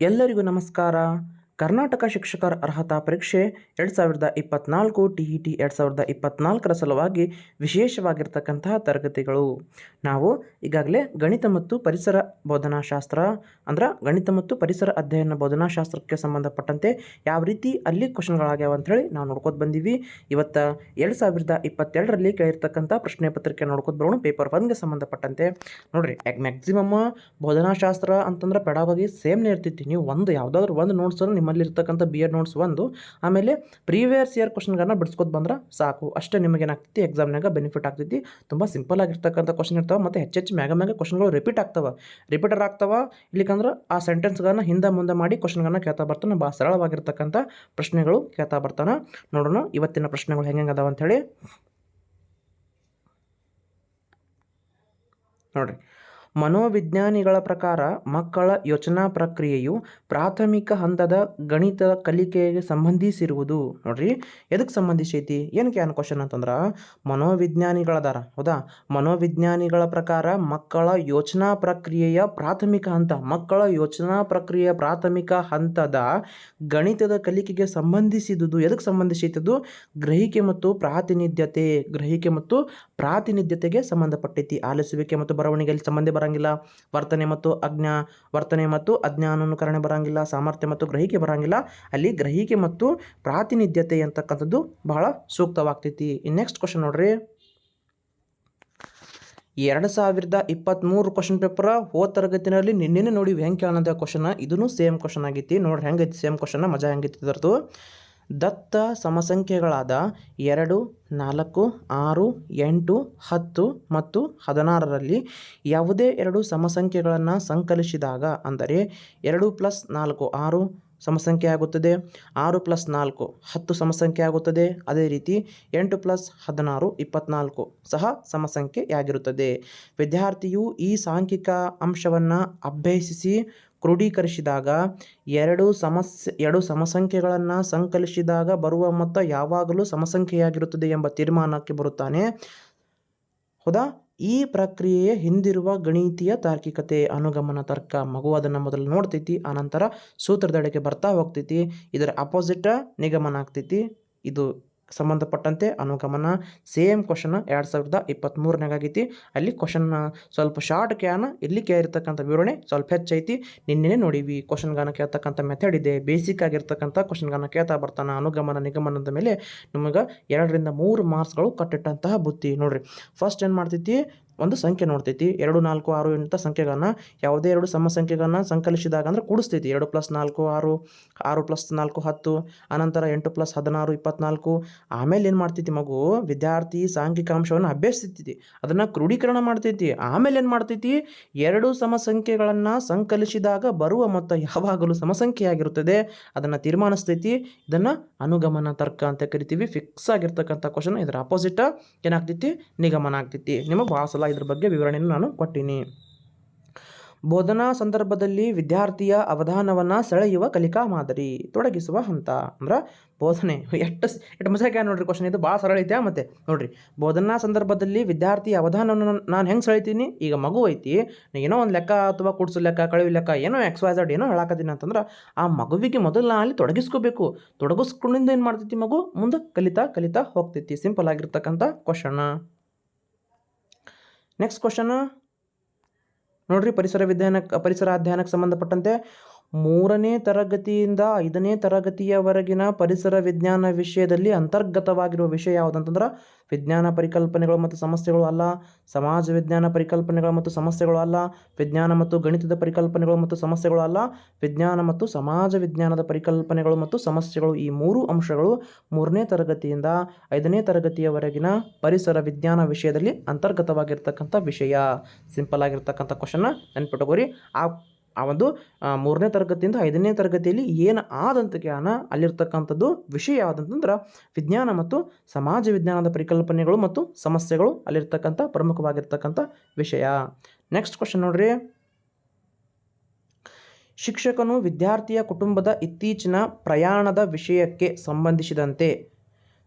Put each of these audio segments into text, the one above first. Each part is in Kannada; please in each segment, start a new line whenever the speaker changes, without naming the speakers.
ಎಲ್ಲರಿಗೂ ನಮಸ್ಕಾರ. ಕರ್ನಾಟಕ ಶಿಕ್ಷಕರ ಅರ್ಹತಾ ಪರೀಕ್ಷೆ ಎರಡು ಸಾವಿರದ ಇಪ್ಪತ್ನಾಲ್ಕು ಟಿ ಇ ಟಿ ಎರಡು ಸಾವಿರದ ಇಪ್ಪತ್ನಾಲ್ಕರ ಸಲುವಾಗಿ ವಿಶೇಷವಾಗಿರ್ತಕ್ಕಂತಹ ತರಗತಿಗಳು. ನಾವು ಈಗಾಗಲೇ ಗಣಿತ ಮತ್ತು ಪರಿಸರ ಬೋಧನಾಶಾಸ್ತ್ರ ಅಂದ್ರೆ ಗಣಿತ ಮತ್ತು ಪರಿಸರ ಅಧ್ಯಯನ ಬೋಧನಾಶಾಸ್ತ್ರಕ್ಕೆ ಸಂಬಂಧಪಟ್ಟಂತೆ ಯಾವ ರೀತಿ ಅಲ್ಲಿ ಕ್ವಶನ್ಗಳಾಗ್ಯಾವ ಅಂಥೇಳಿ ನಾವು ನೋಡ್ಕೋತ ಬಂದೀವಿ. ಇವತ್ತು ಎರಡು ಸಾವಿರದ ಇಪ್ಪತ್ತೆರಡರಲ್ಲಿ ಕೇಳಿರ್ತಕ್ಕಂಥ ಪ್ರಶ್ನೆ ಪತ್ರಿಕೆ ನೋಡ್ಕೋತ ಬರೋಣ. ಪೇಪರ್ ಒನ್ಗೆ ಸಂಬಂಧಪಟ್ಟಂತೆ. ನೋಡಿರಿ ಯಾಕೆ ಮ್ಯಾಕ್ಸಿಮಮ್ ಬೋಧನಾಶಾಸ್ತ್ರ ಅಂತಂದ್ರೆ ಪೆಡಾವಾಗಿ ಸೇಮ್ನೇ ಇರ್ತೈತಿ ನೀವು ಒಂದು ಯಾವುದಾದ್ರೂ ಒಂದು ನೋಟ್ಸ್ ನಿಮ್ಮಲ್ಲಿ ಇರ್ತಕ್ಕಂಥ ಬಿ ಎಡ್ ನೋಟ್ಸ್ ಒಂದು. ಆಮೇಲೆ ಪ್ರೀವಿಯಸ್ ಇಯರ್ ಕ್ವಶನ್ಗಳನ್ನ ಬಿಡಿಸ್ಕೊತ ಬಂದ್ರೆ ಸಾಕು. ಅಷ್ಟೇ ನಿಮಗೆ ಏನಾಗ್ತೈತಿ? ಎಕ್ಸಾಮ್ನಾಗ ಬೆನಿಫಿಟ್ ಆಗ್ತೈತಿ. ತುಂಬ ಸಿಂಪಲ್ ಆಗಿರ್ತಕ್ಕಂಥ ಕ್ವಶನ್ ಇರ್ತಾವೆ ಮತ್ತು ಹೆಚ್ಚೆಚ್ಚು ಮ್ಯಾಗ ಮ್ಯಾಗ ಕ್ವಶನ್ಗಳು ರಿಪೀಟ್ ಆಗ್ತಾವೆ. ರಿಪೀಟರ್ ಆಗ್ತಾವ. ಇಲ್ಲಿಕಂದ್ರೆ ಆ ಸೆಂಟೆನ್ಸ್ಗಳನ್ನ ಹಿಂದೆ ಮುಂದೆ ಮಾಡಿ ಕ್ವಶನ್ಗಳನ್ನ ಕೇಳ್ತಾ ಬರ್ತಾನೆ. ಭಾಳ ಸರಳವಾಗಿರ್ತಕ್ಕಂಥ ಪ್ರಶ್ನೆಗಳು ಕೇಳ್ತಾ ಬರ್ತಾನೆ. ನೋಡೋಣ ಇವತ್ತಿನ ಪ್ರಶ್ನೆಗಳು ಹೆಂಗೆ ಅದಾವ ಅಂಥೇಳಿ ನೋಡ್ರಿ. ಮನೋವಿಜ್ಞಾನಿಗಳ ಪ್ರಕಾರ ಮಕ್ಕಳ ಯೋಚನಾ ಪ್ರಕ್ರಿಯೆಯು ಪ್ರಾಥಮಿಕ ಹಂತದ ಗಣಿತ ಕಲಿಕೆಗೆ ಸಂಬಂಧಿಸಿರುವುದು. ನೋಡ್ರಿ ಎದಕ್ಕೆ ಸಂಬಂಧಿಸೈತಿ? ಏನಕ್ಕೆ ಏನು ಕ್ವಶನ್ ಅಂತಂದ್ರೆ ಮನೋವಿಜ್ಞಾನಿಗಳದಾರ ಹೌದಾ? ಮನೋವಿಜ್ಞಾನಿಗಳ ಪ್ರಕಾರ ಮಕ್ಕಳ ಯೋಚನಾ ಪ್ರಕ್ರಿಯೆಯ ಪ್ರಾಥಮಿಕ ಹಂತ, ಮಕ್ಕಳ ಯೋಚನಾ ಪ್ರಕ್ರಿಯೆಯ ಪ್ರಾಥಮಿಕ ಹಂತದ ಗಣಿತದ ಕಲಿಕೆಗೆ ಸಂಬಂಧಿಸಿದುದು. ಎದಕ್ಕೆ ಸಂಬಂಧಿಸಿದ್ದು ಗ್ರಹಿಕೆ ಮತ್ತು ಪ್ರಾತಿನಿಧ್ಯತೆ, ಗ್ರಹಿಕೆ ಮತ್ತು ಪ್ರಾತಿನಿಧ್ಯತೆಗೆ ಸಂಬಂಧಪಟ್ಟೈತಿ. ಆಲಿಸುವಿಕೆ ಮತ್ತು ಬರವಣಿಗೆಯಲ್ಲಿ ಸಂಬಂಧ ಬರಂಗಿಲ್ಲ, ವರ್ತನೆ ಮತ್ತು ಅಜ್ಞಾ, ವರ್ತನೆ ಮತ್ತು ಅಜ್ಞಾನಾನುಕರಣೆ ಬರಂಗಿಲ್ಲ, ಸಾಮರ್ಥ್ಯ ಮತ್ತು ಗ್ರಹಿಕೆ ಬರಂಗಿಲ್ಲ. ಅಲ್ಲಿ ಗ್ರಹಿಕೆ ಮತ್ತು ಪ್ರಾತಿನಿಧ್ಯತೆ ಅಂತಕ್ಕಂಥದ್ದು ಬಹಳ ಸೂಕ್ತವಾಗ್ತೈತಿ. ಇನ್ನು ನೆಕ್ಸ್ಟ್ ಕ್ವಶನ್ ನೋಡ್ರಿ. ಎರಡು ಸಾವಿರದ ಇಪ್ಪತ್ತ್ಮೂರು ಕ್ವಶನ್ ಪೇಪರ್ ಹೋದ ತರಗತಿನಲ್ಲಿ ನಿನ್ನೆ ನೋಡಿ ಹೆಂಗೆ ಕೇಳೋದ ಕ್ವಶನ್ ಇದೂ ಸೇಮ್ ಕ್ವಶನ್ ಆಗೈತಿ. ನೋಡ್ರಿ ಹೆಂಗೈತಿ ಸೇಮ್ ಕ್ವಶನ್ ಮಜಾ ಹೆಂಗೈತಿ ಇದರದು. ದತ್ತ ಸಮಸಂಖ್ಯೆಗಳಾದ ಎರಡು, ನಾಲ್ಕು, ಆರು, ಎಂಟು, ಹತ್ತು ಮತ್ತು ಹದಿನಾರರಲ್ಲಿ ಯಾವುದೇ ಎರಡು ಸಮಸಂಖ್ಯೆಗಳನ್ನು ಸಂಕಲಿಸಿದಾಗ ಅಂದರೆ ಎರಡು ಪ್ಲಸ್ ನಾಲ್ಕು ಆರು ಸಮಸಂಖ್ಯೆ ಆಗುತ್ತದೆ, ಆರು ಪ್ಲಸ್ ನಾಲ್ಕು ಹತ್ತು ಸಮಸಂಖ್ಯೆ ಆಗುತ್ತದೆ, ಅದೇ ರೀತಿ ಎಂಟು ಪ್ಲಸ್ ಹದಿನಾರು ಇಪ್ಪತ್ನಾಲ್ಕು ಸಹ ಸಮಸಂಖ್ಯೆಯಾಗಿರುತ್ತದೆ. ವಿದ್ಯಾರ್ಥಿಯು ಈ ಸಾಂಖ್ಯಿಕ ಅಂಶವನ್ನು ಅಭ್ಯಸಿಸಿ ಕ್ರೋಢೀಕರಿಸಿದಾಗ, ಎರಡು ಸಮಸ್ಯೆ, ಎರಡು ಸಮಸಂಖ್ಯೆಗಳನ್ನು ಸಂಕಲಿಸಿದಾಗ ಬರುವ ಮೊತ್ತ ಯಾವಾಗಲೂ ಸಮಸಂಖ್ಯೆಯಾಗಿರುತ್ತದೆ ಎಂಬ ತೀರ್ಮಾನಕ್ಕೆ ಬರುತ್ತಾನೆ. ಹೌದಾ? ಈ ಪ್ರಕ್ರಿಯೆಯ ಹಿಂದಿರುವ ಗಣಿತೀಯ ತಾರ್ಕಿಕತೆ, ಅನುಗಮನ ತರ್ಕ. ಮಗು ಅದನ್ನು ಮೊದಲು ನೋಡ್ತೈತಿ, ಆನಂತರ ಸೂತ್ರದಡೆಗೆ ಬರ್ತಾ ಹೋಗ್ತೈತಿ. ಇದರ ಅಪೋಸಿಟ್ ನಿಗಮನ ಆಗ್ತೈತಿ. ಇದು ಸಂಬಂಧಪಟ್ಟಂತೆ ಅನುಗಮನ. ಸೇಮ್ ಕ್ವಶನ್ ಎರಡು ಸಾವಿರದ ಇಪ್ಪತ್ತ್ಮೂರನಾಗ ಆಗೈತಿ. ಅಲ್ಲಿ ಕ್ವಶನ್ನ ಸ್ವಲ್ಪ ಶಾರ್ಟ್ ಕ್ಯಾನ ಇಲ್ಲಿ ಕೇಳಿರ್ತಕ್ಕಂಥ ವಿವರಣೆ ಸ್ವಲ್ಪ ಹೆಚ್ಚೈತಿ ನಿನ್ನೆ ನೋಡೀವಿ ಕ್ವಶನ್ಗಾನ ಕೇಳ್ತಕ್ಕಂಥ ಮೆಥಡ್ ಇದೆ. ಬೇಸಿಕ್ ಆಗಿರ್ತಕ್ಕಂಥ ಕ್ವಶನ್ಗಾನ ಕೇಳ್ತಾ ಬರ್ತಾನೆ. ಅನುಗಮನ, ನಿಗಮನದ ಮೇಲೆ ನಿಮಗೆ ಎರಡರಿಂದ ಮೂರು ಮಾರ್ಕ್ಸ್ಗಳು ಕಟ್ಟಿಟ್ಟಂತಹ ಬುತ್ತಿ ನೋಡ್ರಿ. ಫಸ್ಟ್ ಏನು ಮಾಡ್ತೈತಿ? ಒಂದು ಸಂಖ್ಯೆ ನೋಡ್ತೈತಿ. ಎರಡು, ನಾಲ್ಕು, ಆರು ಇಂಥ ಸಂಖ್ಯೆಗಳನ್ನ ಯಾವುದೇ ಎರಡು ಸಮ ಸಂಖ್ಯೆಗಳನ್ನ ಸಂಕಲಿಸಿದಾಗ ಅಂದ್ರೆ ಕೂಡಿಸ್ತೈತಿ. ಎರಡು ಪ್ಲಸ್ ನಾಲ್ಕು, ಆರು ಆರು ಪ್ಲಸ್ ನಾಲ್ಕು, ಹತ್ತು, ಅನಂತರ ಎಂಟು ಪ್ಲಸ್ ಹದಿನಾರು, ಇಪ್ಪತ್ನಾಲ್ಕು. ಆಮೇಲೆ ಏನು ಮಾಡ್ತೈತಿ ಮಗು? ವಿದ್ಯಾರ್ಥಿ ಸಾಂಖ್ಯಿಕ ಅಂಶವನ್ನು ಅಭ್ಯಸಿಸ್ತೈತಿ. ಅದನ್ನು ಕ್ರೋಢೀಕರಣ ಮಾಡ್ತೈತಿ. ಆಮೇಲೆ ಏನು ಮಾಡ್ತೈತಿ? ಎರಡು ಸಮ ಸಂಖ್ಯೆಗಳನ್ನು ಸಂಕಲಿಸಿದಾಗ ಬರುವ ಮೊತ್ತ ಯಾವಾಗಲೂ ಸಮಸಂಖ್ಯೆಯಾಗಿರುತ್ತದೆ ಅದನ್ನು ತೀರ್ಮಾನಿಸ್ತೈತಿ. ಇದನ್ನು ಅನುಗಮನ ತರ್ಕ ಅಂತ ಕರಿತೀವಿ. ಫಿಕ್ಸ್ ಆಗಿರ್ತಕ್ಕಂಥ ಕ್ವಶನ್ ಇದರ ಅಪೋಸಿಟ್ ಏನಾಗ್ತೈತಿ? ನಿಗಮನ ಆಗ್ತೈತಿ. ನಿಮಗೆ ಭಾಳ ಸಲ ಇದ್ರ ಬಗ್ಗೆ ವಿವರಣೆಯನ್ನು ನಾನು ಕೊಟ್ಟೀನಿ. ಬೋಧನಾ ಸಂದರ್ಭದಲ್ಲಿ ವಿದ್ಯಾರ್ಥಿಯ ಅವಧಾನವನ್ನು ಸೆಳೆಯುವ ಕಲಿಕಾ ಮಾದರಿ, ತೊಡಗಿಸುವ ಹಂತ. ಅಂದ್ರೆ ಬೋಧನೆ. ಎಷ್ಟು ಎಷ್ಟು ಮಜಾಕ ನೋಡ್ರಿ ಕ್ವಶನ್ ಇದು? ಭಾಳ ಸರಳ ಐತೆ ಮತ್ತೆ? ನೋಡ್ರಿ, ಬೋಧನಾ ಸಂದರ್ಭದಲ್ಲಿ ವಿದ್ಯಾರ್ಥಿಯ ಅವಧಾನವನ್ನು ನಾನು ಹೆಂಗೆ ಸೆಳಿತೀನಿ? ಈಗ ಮಗು ಐತಿ ಏನೋ ಒಂದು ಲೆಕ್ಕ ಅಥವಾ ಕುಡ್ಸು ಲೆಕ್ಕ, ಕಳುವಿ ಲೆಕ್ಕ, ಏನೋ ಎಕ್ಸ್ ವೈ ಝಡ್ ಏನೋ ಹೇಳಾಕತ್ತೀನಿ ಅಂತಂದ್ರೆ ಆ ಮಗುವಿಗೆ ಮೊದಲು ನಾ ಅಲ್ಲಿ ತೊಡಗಿಸ್ಕೋಬೇಕು. ತೊಡಗಿಸ್ಕೊಂಡಿಂದ ಏನು ಮಾಡ್ತೈತಿ ಮಗು? ಮುಂದೆ ಕಲಿತಾ ಕಲಿತಾ ಹೋಗ್ತೈತಿ. ಸಿಂಪಲ್ ಆಗಿರ್ತಕ್ಕಂಥ ಕ್ವಶನ ನೆಕ್ಸ್ಟ್ ಕ್ವಶನ್ ನೋಡ್ರಿ ಪರಿಸರ ವಿಜ್ಞಾನ ಪರಿಸರ ಅಧ್ಯಯನಕ್ಕೆ ಸಂಬಂಧಪಟ್ಟಂತೆ ಮೂರನೇ ತರಗತಿಯಿಂದ ಐದನೇ ತರಗತಿಯವರೆಗಿನ ಪರಿಸರ ವಿಜ್ಞಾನ ವಿಷಯದಲ್ಲಿ ಅಂತರ್ಗತವಾಗಿರುವ ವಿಷಯ ಯಾವುದಂತಂದ್ರೆ ವಿಜ್ಞಾನ ಪರಿಕಲ್ಪನೆಗಳು ಮತ್ತು ಸಮಸ್ಯೆಗಳು ಅಲ್ಲ, ಸಮಾಜ ವಿಜ್ಞಾನ ಪರಿಕಲ್ಪನೆಗಳು ಮತ್ತು ಸಮಸ್ಯೆಗಳು ಅಲ್ಲ, ವಿಜ್ಞಾನ ಮತ್ತು ಗಣಿತದ ಪರಿಕಲ್ಪನೆಗಳು ಮತ್ತು ಸಮಸ್ಯೆಗಳು ಅಲ್ಲ, ವಿಜ್ಞಾನ ಮತ್ತು ಸಮಾಜ ವಿಜ್ಞಾನದ ಪರಿಕಲ್ಪನೆಗಳು ಮತ್ತು ಸಮಸ್ಯೆಗಳು ಈ ಮೂರು ಅಂಶಗಳು ಮೂರನೇ ತರಗತಿಯಿಂದ ಐದನೇ ತರಗತಿಯವರೆಗಿನ ಪರಿಸರ ವಿಜ್ಞಾನ ವಿಷಯದಲ್ಲಿ ಅಂತರ್ಗತವಾಗಿರ್ತಕ್ಕಂಥ ವಿಷಯ. ಸಿಂಪಲ್ ಆಗಿರ್ತಕ್ಕಂಥ ಕ್ವಶನ್ನ ನೆನ್ಪಿಟ್ಟುಕೋರಿ ಆ ಆ ಒಂದು ಮೂರನೇ ತರಗತಿಯಿಂದ ಐದನೇ ತರಗತಿಯಲ್ಲಿ ಏನು ಆದಂತ ಜ್ಞಾನ ಅಲ್ಲಿರ್ತಕ್ಕಂಥದ್ದು, ವಿಷಯ ಯಾವುದಂತಂದ್ರೆ ವಿಜ್ಞಾನ ಮತ್ತು ಸಮಾಜ ವಿಜ್ಞಾನದ ಪರಿಕಲ್ಪನೆಗಳು ಮತ್ತು ಸಮಸ್ಯೆಗಳು ಅಲ್ಲಿರ್ತಕ್ಕಂಥ ಪ್ರಮುಖವಾಗಿರ್ತಕ್ಕಂಥ ವಿಷಯ. ನೆಕ್ಸ್ಟ್ ಕ್ವಶನ್ ನೋಡ್ರಿ. ಶಿಕ್ಷಕನು ವಿದ್ಯಾರ್ಥಿಯ ಕುಟುಂಬದ ಇತ್ತೀಚಿನ ಪ್ರಯಾಣದ ವಿಷಯಕ್ಕೆ ಸಂಬಂಧಿಸಿದಂತೆ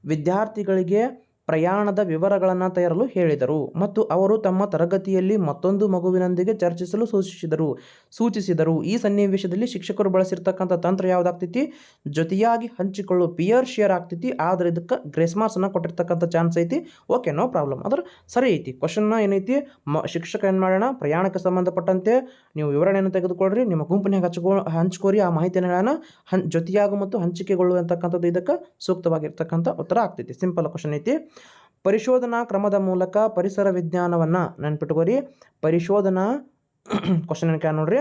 ವಿದ್ಯಾರ್ಥಿಗಳಿಗೆ ಪ್ರಯಾಣದ ವಿವರಗಳನ್ನು ತಯಾರಲು ಹೇಳಿದರು ಮತ್ತು ಅವರು ತಮ್ಮ ತರಗತಿಯಲ್ಲಿ ಮತ್ತೊಂದು ಮಗುವಿನೊಂದಿಗೆ ಚರ್ಚಿಸಲು ಸೂಚಿಸಿದರು. ಸೂಚಿಸಿದರು. ಈ ಸನ್ನಿವೇಶದಲ್ಲಿ ಶಿಕ್ಷಕರು ಬಳಸಿರ್ತಕ್ಕಂಥ ತಂತ್ರ ಯಾವುದಾಗ್ತೈತಿ? ಜೊತೆಯಾಗಿ ಹಂಚಿಕೊಳ್ಳು ಪಿಯರ್ ಶೇರ್ ಆಗ್ತೈತಿ. ಆದ್ರೆ ಇದಕ್ಕೆ ಗ್ರೇಸ್ ಮಾರ್ಕ್ಸನ್ನು ಕೊಟ್ಟಿರ್ತಕ್ಕಂಥ ಚಾನ್ಸ್ ಐತಿ. Okay, no problem. ಆದ್ರೆ ಸರಿ ಐತಿ. ಕ್ವಶನ್ನ ಏನೈತಿ? ಮ, ಶಿಕ್ಷಕ ಏನು ಮಾಡೋಣ ಪ್ರಯಾಣಕ್ಕೆ ಸಂಬಂಧಪಟ್ಟಂತೆ ನೀವು ವಿವರಣೆಯನ್ನು ತೆಗೆದುಕೊಳ್ಳ್ರಿ ನಿಮ್ಮ ಗುಂಪಿನಾಗ ಹಚ್ಕೊ, ಹಂಚ್ಕೋರಿ. ಆ ಮಾಹಿತಿಯನ್ನು ಹನ್, ಜೊತೆಯಾಗು ಮತ್ತು ಹಂಚಿಕೆಗೊಳ್ಳುವಂತಕ್ಕಂಥದ್ದು ಇದಕ್ಕೆ ಸೂಕ್ತವಾಗಿರ್ತಕ್ಕಂಥ ಉತ್ತರ ಆಗ್ತೈತಿ. ಸಿಂಪಲ್ ಕ್ವಶನ್ ಐತಿ. ಪರಿಶೋಧನಾ ಕ್ರಮದ ಮೂಲಕ ಪರಿಸರ ವಿಜ್ಞಾನವನ್ನು ನೆನ್ಪಿಟ್ಕೋರಿ. ಪರಿಶೋಧನಾ ಕ್ವಶನ್ ಏನಕ್ಕೆ ನೋಡ್ರಿ?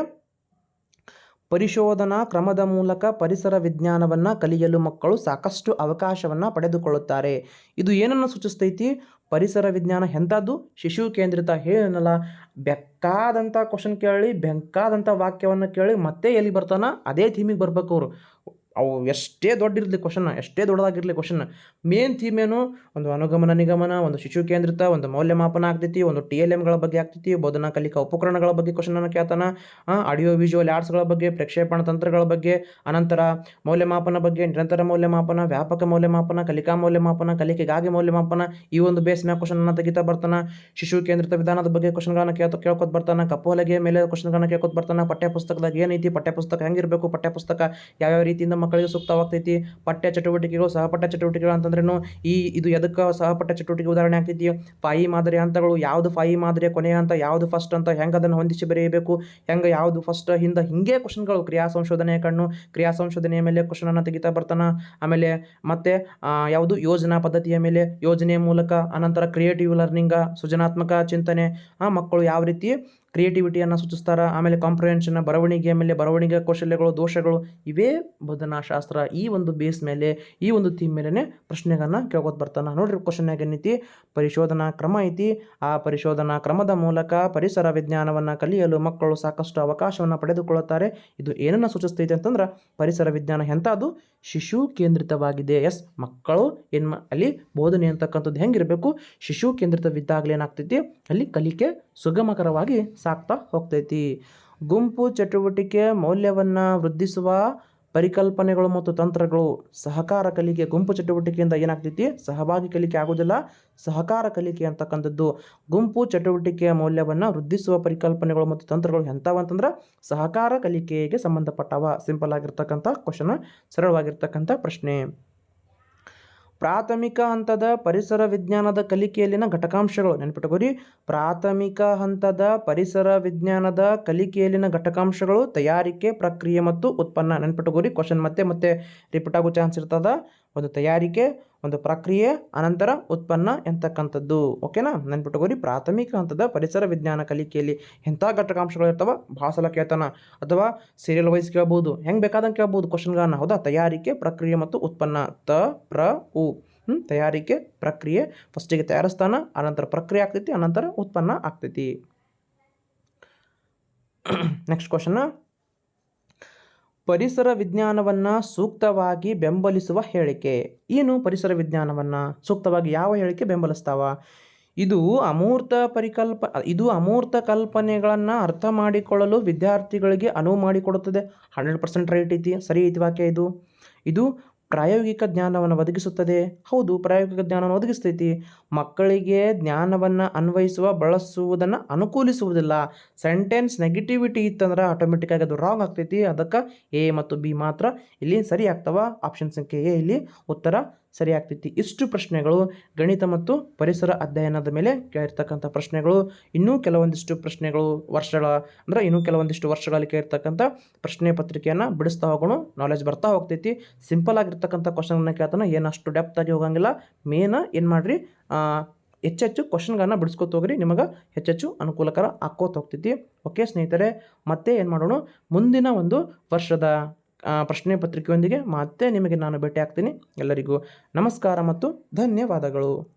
ಪರಿಶೋಧನಾ ಕ್ರಮದ ಮೂಲಕ ಪರಿಸರ ವಿಜ್ಞಾನವನ್ನು ಕಲಿಯಲು ಮಕ್ಕಳು ಸಾಕಷ್ಟು ಅವಕಾಶವನ್ನು ಪಡೆದುಕೊಳ್ಳುತ್ತಾರೆ. ಇದು ಏನನ್ನು ಸೂಚಿಸ್ತೈತಿ? ಪರಿಸರ ವಿಜ್ಞಾನ ಎಂಥದ್ದು? ಶಿಶು ಕೇಂದ್ರಿತ ಹೇಳಲ್ಲ ಬೆಕ್ಕಾದಂಥ ಕ್ವಶನ್ ಕೇಳಿ, ಬೆಂಕಾದಂಥ ವಾಕ್ಯವನ್ನು ಕೇಳಿ ಮತ್ತೆ ಎಲ್ಲಿ ಬರ್ತಾನ? ಅದೇ ಥೀಮಿಗೆ ಬರ್ಬೇಕು ಅವರು. ಅವು ಎಷ್ಟೇ ದೊಡ್ಡಿರಲಿ ಕ್ವಶನ್ ಎಷ್ಟೇ ದೊಡ್ಡದಾಗಿರಲಿ ಕ್ವಶನ್ ಮೇನ್ ಥೀಮ್ ಏನು? ಒಂದು ಅನುಗಮನ ನಿಗಮನ, ಒಂದು ಶಿಶು ಕೇಂದ್ರಿತ, ಒಂದು ಮೌಲ್ಯಮಾಪನ ಆಗ್ತೈತಿ, ಒಂದು ಟಿ ಎಲ್ ಎಮ್ಗಳ ಬಗ್ಗೆ ಆಗ್ತೈತಿ, ಬೋಧನಾ ಕಲಿಕಾ ಉಪಕರಣಗಳ ಬಗ್ಗೆ ಕ್ವಶನನ್ನು ಕೇಳ್ತಾನ ಆಡಿಯೋ ವಿಜುವಲ್ ಆರ್ಟ್ಸ್ಗಳ ಬಗ್ಗೆ, ಪ್ರಕ್ಷೇಪಣ ತಂತ್ರಗಳ ಬಗ್ಗೆ, ಅನಂತರ ಮೌಲ್ಯಮಾಪನ ಬಗ್ಗೆ, ನಿರಂತರ ಮೌಲ್ಯಮಾಪನ, ವ್ಯಾಪಕ ಮೌಲ್ಯಮಾಪನ, ಕಲಿಕಾ ಮೌಲ್ಯಮಾಪನ, ಕಲಿಕೆಗಾಗಿ ಮೌಲ್ಯಮಾಪನ, ಈ ಒಂದು ಬೇಸ್ ಮ್ಯಾಗ ಕ್ವಶನನ್ನು ತೆಗಿತಾ ಬರ್ತಾನ, ಶಿಶು ಕೇಂದ್ರಿತ ವಿಧಾನದ ಬಗ್ಗೆ ಕ್ವಶನ್ಗಳನ್ನ ಕೇಳ್ತಾ ಕೇಳ್ಕೊತ ಬರ್ತಾನ ಹೊಲಗೆ ಮೇಲೆ ಕ್ವಶನ್ಗಳನ್ನ ಕೇಳ್ಕೊತ ಬರ್ತಾನ ಪಠ್ಯ ಪುಸ್ತಕದಾಗ ಏನೈತಿ ಪಠ್ಯ ಪುಸ್ತಕ ಹೆಂಗಿರಬೇಕು ಪಠ್ಯ ಪುಸ್ತಕ ಯಾವ್ಯಾವ ರೀತಿಯಿಂದ ಮಕ್ಕಳಿಗೆ ಸೂಕ್ತವಾಗ್ತೈತಿ. ಪಠ್ಯ ಚಟುವಟಿಕೆಗಳು, ಸಹಪಠ್ಯ ಚಟುವಟಿಕೆಗಳು ಅಂತಂದ್ರೇನು? ಈ ಇದು ಎದಕ್ಕೆ ಸಹಪಠ್ಯ ಚಟುವಟಿಕೆ ಉದಾಹರಣೆ ಆಗ್ತೈತಿ ಫಾಯಿ ಮಾದರಿ ಹಂತಗಳು, ಯಾವುದು ಫಾಯಿ ಮಾದರಿಯ ಕೊನೆಯ ಹಂತ, ಯಾವುದು ಫಸ್ಟ್ ಅಂತ ಹೆಂಗೆ ಅದನ್ನು ಹೊಂದಿಸಿ ಬರೆಯಬೇಕು? ಹೆಂಗೆ ಯಾವುದು ಫಸ್ಟ್ ಹಿಂದೆ ಹಿಂಗೆ ಕ್ವಶನ್ಗಳು ಕ್ರಿಯಾ ಸಂಶೋಧನೆ ಕಣ್ಣು, ಕ್ರಿಯಾ ಸಂಶೋಧನೆಯ ಮೇಲೆ ಕ್ವಶನನ್ನು ತೆಗಿತಾ ಬರ್ತಾನ. ಆಮೇಲೆ ಮತ್ತೆ ಯಾವುದು ಯೋಜನಾ ಪದ್ಧತಿಯ ಮೇಲೆ, ಯೋಜನೆಯ ಮೂಲಕ, ಅನಂತರ ಕ್ರಿಯೇಟಿವ್ ಲರ್ನಿಂಗ ಸೃಜನಾತ್ಮಕ ಚಿಂತನೆ ಮಕ್ಕಳು ಯಾವ ರೀತಿ ಕ್ರಿಯೇಟಿವಿಟಿಯನ್ನು ಸೂಚಿಸ್ತಾರೆ? ಆಮೇಲೆ ಕಾಂಪ್ರಹೆನ್ಷನ್ ಬರವಣಿಗೆ ಮೇಲೆ ಬರವಣಿಗೆ ಕೌಶಲ್ಯಗಳು, ದೋಷಗಳು, ಇವೇ ಬೋಧನಾಶಾಸ್ತ್ರ ಈ ಒಂದು ಬೇಸ್ ಮೇಲೆ, ಈ ಒಂದು ಥೀಮ್ ಮೇಲೇ ಪ್ರಶ್ನೆಗಳನ್ನು ಕೇಳ್ಕೊತ ಬರ್ತಾನೆ. ನೋಡ್ರಿ ಕ್ವಶನ್ಯಾಗ ಏನೈತಿ? ಪರಿಶೋಧನಾ ಕ್ರಮ ಐತಿ. ಆ ಪರಿಶೋಧನಾ ಕ್ರಮದ ಮೂಲಕ ಪರಿಸರ ವಿಜ್ಞಾನವನ್ನು ಕಲಿಯಲು ಮಕ್ಕಳು ಸಾಕಷ್ಟು ಅವಕಾಶವನ್ನು ಪಡೆದುಕೊಳ್ಳುತ್ತಾರೆ. ಇದು ಏನನ್ನು ಸೂಚಿಸ್ತೈತೆ ಅಂತಂದ್ರೆ ಪರಿಸರ ವಿಜ್ಞಾನ ಎಂಥದ್ದು ಶಿಶು ಕೇಂದ್ರಿತವಾಗಿದೆ ಎಸ್, ಮಕ್ಕಳು ಏನು ಅಲ್ಲಿ ಬೋಧನೆ ಅಂತಕ್ಕಂಥದ್ದು ಹೆಂಗಿರಬೇಕು? ಶಿಶು ಕೇಂದ್ರಿತವಿದ್ದಾಗಲೇ ಏನಾಗ್ತೈತಿ? ಅಲ್ಲಿ ಕಲಿಕೆ ಸುಗಮಕರವಾಗಿ ಸಾಗ್ತಾ ಹೋಗ್ತೈತಿ. ಗುಂಪು ಚಟುವಟಿಕೆ ಮೌಲ್ಯವನ್ನು ವೃದ್ಧಿಸುವ ಪರಿಕಲ್ಪನೆಗಳು ಮತ್ತು ತಂತ್ರಗಳು ಸಹಕಾರ ಕಲಿಕೆ, ಗುಂಪು ಚಟುವಟಿಕೆಯಿಂದ ಏನಾಗ್ತೈತಿ? ಸಹಭಾಗಿ ಕಲಿಕೆ ಆಗೋದಿಲ್ಲ. ಸಹಕಾರ ಕಲಿಕೆ ಅಂತಕ್ಕಂಥದ್ದು ಗುಂಪು ಚಟುವಟಿಕೆಯ ಮೌಲ್ಯವನ್ನು ವೃದ್ಧಿಸುವ ಪರಿಕಲ್ಪನೆಗಳು ಮತ್ತು ತಂತ್ರಗಳು ಎಂಥವು ಅಂತಂದ್ರೆ ಸಹಕಾರ ಕಲಿಕೆಗೆ ಸಂಬಂಧಪಟ್ಟವ. ಸಿಂಪಲ್ ಆಗಿರ್ತಕ್ಕಂಥ ಕ್ವಶನ್ ಸರಳವಾಗಿರ್ತಕ್ಕಂಥ ಪ್ರಶ್ನೆ. ಪ್ರಾಥಮಿಕ ಹಂತದ ಪರಿಸರ ವಿಜ್ಞಾನದ ಕಲಿಕೆಯಲ್ಲಿನ ಘಟಕಾಂಶಗಳು ನೆನಪಿಟ್ಟುಕೋರಿ ಪ್ರಾಥಮಿಕ ಹಂತದ ಪರಿಸರ ವಿಜ್ಞಾನದ ಕಲಿಕೆಯಲ್ಲಿನ ಘಟಕಾಂಶಗಳು ತಯಾರಿಕೆ ಪ್ರಕ್ರಿಯೆ ಮತ್ತು ಉತ್ಪನ್ನ ನೆನಪಿಟ್ಟುಕೋರಿ ಕ್ವಶನ್ ಮತ್ತೆ ಮತ್ತೆ ರಿಪೀಟ್ ಆಗೋ ಚಾನ್ಸ್ ಇರ್ತದ. ಒಂದು ತಯಾರಿಕೆ ಒಂದು ಪ್ರಕ್ರಿಯೆ, ಅನಂತರ ಉತ್ಪನ್ನ ಎಂತಕ್ಕಂಥದ್ದು? ಓಕೆನಾ? ನೆನ್ಪಿಟ್ಕೋರಿ ಪ್ರಾಥಮಿಕ ಹಂತದ ಪರಿಸರ ವಿಜ್ಞಾನ ಕಲಿಕೆಯಲ್ಲಿ ಎಂಥ ಘಟಕಾಂಶಗಳು ಇರ್ತವೆ? ಭಾಸಲ ಸಲ ಕೇಳ್ತಾನ ಅಥವಾ ಸೀರಿಯಲ್ ವೈಸ್ ಕೇಳ್ಬೋದು. ಹೆಂಗೆ ಬೇಕಾದಂಗೆ ಕೇಳ್ಬೋದು ಕ್ವಶನ್ಗಳನ್ನು ಹೌದಾ? ತಯಾರಿಕೆ ಪ್ರಕ್ರಿಯೆ ಮತ್ತು ಉತ್ಪನ್ನ. ತ, ಪ್ರ, ಉ? ತಯಾರಿಕೆ ಪ್ರಕ್ರಿಯೆ. ಫಸ್ಟಿಗೆ ತಯಾರಿಸ್ತಾನ ಅನಂತರ ಪ್ರಕ್ರಿಯೆ ಆಗ್ತೈತಿ, ಅನಂತರ ಉತ್ಪನ್ನ ಆಗ್ತೈತಿ. ನೆಕ್ಸ್ಟ್ ಕ್ವಶನ್ ಪರಿಸರ ವಿಜ್ಞಾನವನ್ನು ಸೂಕ್ತವಾಗಿ ಬೆಂಬಲಿಸುವ ಹೇಳಿಕೆ. ಏನು ಪರಿಸರ ವಿಜ್ಞಾನವನ್ನು? ಸೂಕ್ತವಾಗಿ ಯಾವ ಹೇಳಿಕೆ ಬೆಂಬಲಿಸ್ತಾವ? ಇದು ಅಮೂರ್ತ ಪರಿಕಲ್ಪ, ಇದು ಅಮೂರ್ತ ಕಲ್ಪನೆಗಳನ್ನು ಅರ್ಥ ಮಾಡಿಕೊಳ್ಳಲು ವಿದ್ಯಾರ್ಥಿಗಳಿಗೆ ಅನುವು ಮಾಡಿಕೊಡುತ್ತದೆ. ಹಂಡ್ರೆಡ್ ಪರ್ಸೆಂಟ್ ರೈಟ್ ಐತಿ, ಸರಿ ಐತಿ ವಾಕ್ಯ ಇದು. ಇದು ಪ್ರಾಯೋಗಿಕ ಜ್ಞಾನವನ್ನು ಒದಗಿಸುತ್ತದೆ. ಹೌದು, ಪ್ರಾಯೋಗಿಕ ಜ್ಞಾನವನ್ನು ಒದಗಿಸ್ತೈತಿ. ಮಕ್ಕಳಿಗೆ ಜ್ಞಾನವನ್ನು ಅನ್ವಯಿಸುವ, ಬಳಸುವುದನ್ನು ಅನುಕೂಲಿಸುವುದಿಲ್ಲ. ಸೆಂಟೆನ್ಸ್ ನೆಗೆಟಿವಿಟಿ ಇತ್ತಂದ್ರೆ ಆಟೋಮೆಟಿಕ್ಕಾಗಿ ಅದು ರಾಂಗ್ ಆಗ್ತೈತಿ. ಅದಕ್ಕೆ ಎ ಮತ್ತು ಬಿ ಮಾತ್ರ ಇಲ್ಲಿ ಸರಿ ಆಗ್ತವ. ಆಪ್ಷನ್ ಸಂಖ್ಯೆ ಎ ಇಲ್ಲಿ ಉತ್ತರ ಸರಿ ಇಷ್ಟು ಪ್ರಶ್ನೆಗಳು ಗಣಿತ ಮತ್ತು ಪರಿಸರ ಅಧ್ಯಯನದ ಮೇಲೆ ಕೇಳಿರ್ತಕ್ಕಂಥ ಪ್ರಶ್ನೆಗಳು, ಇನ್ನೂ ಕೆಲವೊಂದಿಷ್ಟು ಪ್ರಶ್ನೆಗಳು ವರ್ಷಗಳ, ಅಂದರೆ ಇನ್ನೂ ಕೆಲವೊಂದಿಷ್ಟು ವರ್ಷಗಳಲ್ಲಿ ಕೇಳಿರ್ತಕ್ಕಂಥ ಪ್ರಶ್ನೆ ಪತ್ರಿಕೆಯನ್ನು ಬಿಡಿಸ್ತಾ ಹೋಗೋಣ. ನಾಲೆಜ್ ಬರ್ತಾ ಹೋಗ್ತೈತಿ. ಸಿಂಪಲ್ ಆಗಿರ್ತಕ್ಕಂಥ ಕ್ವಶನ್ನ ಕೇಳ್ತಾನೆ, ಏನು ಅಷ್ಟು ಡೆಪ್ತ್ ಆಗಿ ಹೋಗಂಗಿಲ್ಲ. ಮೇನ ಏನು ಮಾಡಿರಿ? ಹೆಚ್ಚೆಚ್ಚು ಕ್ವಶನ್ಗಳನ್ನ ಬಿಡಿಸ್ಕೊತ ಹೋಗ್ರಿ. ನಿಮಗೆ ಹೆಚ್ಚೆಚ್ಚು ಅನುಕೂಲಕರ ಹಾಕೋತ ಹೋಗ್ತೈತಿ. ಓಕೆ ಸ್ನೇಹಿತರೆ, ಮತ್ತೆ ಏನು ಮಾಡೋಣ? ಮುಂದಿನ ಒಂದು ವರ್ಷದ ಪ್ರಶ್ನೆ ಪತ್ರಿಕೆಯೊಂದಿಗೆ ಮತ್ತೆ ನಿಮಗೆ ನಾನು ಭೇಟಿ ಆಗ್ತೀನಿ ಎಲ್ಲರಿಗೂ ನಮಸ್ಕಾರ ಮತ್ತು ಧನ್ಯವಾದಗಳು.